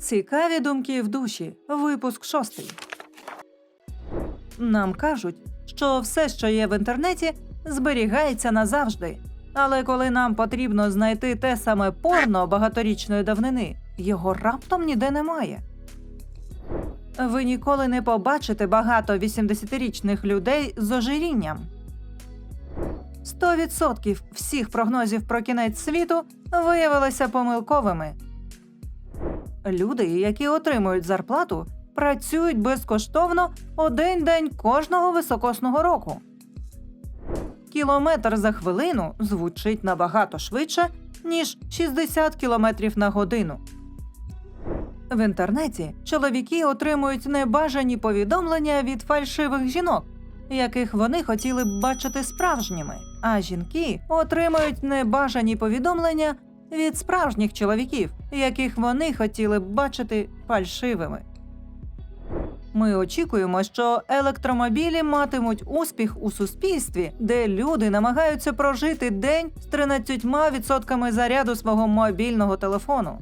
Цікаві думки в душі. Випуск шостий. Нам кажуть, що все, що є в інтернеті, зберігається назавжди. Але коли нам потрібно знайти те саме порно багаторічної давнини, його раптом ніде немає. Ви ніколи не побачите багато 80-річних людей з ожирінням. 100% всіх прогнозів про кінець світу виявилися помилковими. Люди, які отримують зарплату, працюють безкоштовно один день кожного високосного року. Кілометр за хвилину звучить набагато швидше, ніж 60 кілометрів на годину. В інтернеті чоловіки отримують небажані повідомлення від фальшивих жінок, яких вони хотіли б бачити справжніми, а жінки отримують небажані повідомлення від справжніх чоловіків, яких вони хотіли б бачити фальшивими. Ми очікуємо, що електромобілі матимуть успіх у суспільстві, де люди намагаються прожити день з 13% заряду свого мобільного телефону.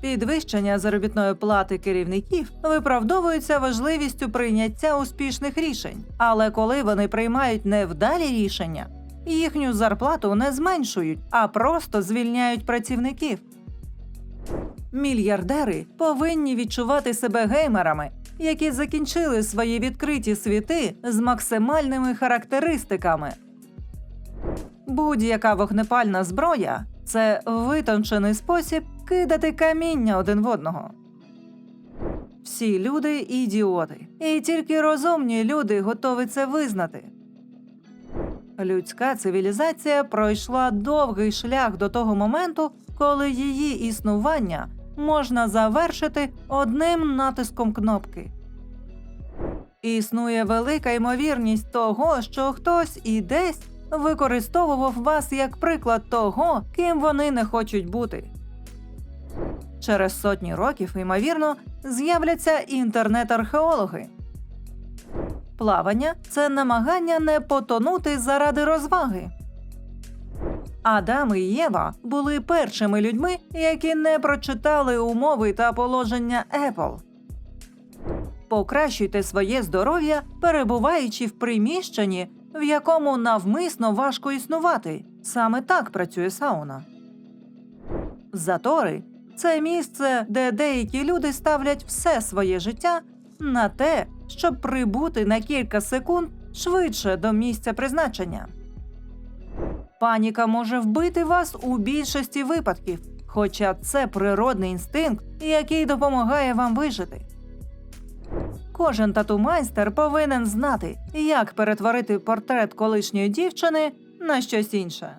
Підвищення заробітної плати керівників виправдовується важливістю прийняття успішних рішень, але коли вони приймають невдалі рішення, їхню зарплату не зменшують, а просто звільняють працівників. Мільярдери повинні відчувати себе геймерами, які закінчили свої відкриті світи з максимальними характеристиками. Будь-яка вогнепальна зброя це витончений спосіб кидати каміння один в одного. Всі люди ідіоти, і тільки розумні люди готові це визнати. Людська цивілізація пройшла довгий шлях до того моменту, коли її існування можна завершити одним натиском кнопки. Існує велика ймовірність того, що хтось і десь використовував вас як приклад того, ким вони не хочуть бути. Через сотні років, ймовірно, з'являться інтернет-археологи. Плавання це намагання не потонути заради розваги. Адам і Єва були першими людьми, які не прочитали умови та положення Apple. Покращуйте своє здоров'я, перебуваючи в приміщенні, в якому навмисно важко існувати. Саме так працює сауна. Затори це місце, де деякі люди ставлять все своє життя на те, щоб прибути на кілька секунд швидше до місця призначення. Паніка може вбити вас у більшості випадків, хоча це природний інстинкт, який допомагає вам вижити. Кожен тату-майстер повинен знати, як перетворити портрет колишньої дівчини на щось інше.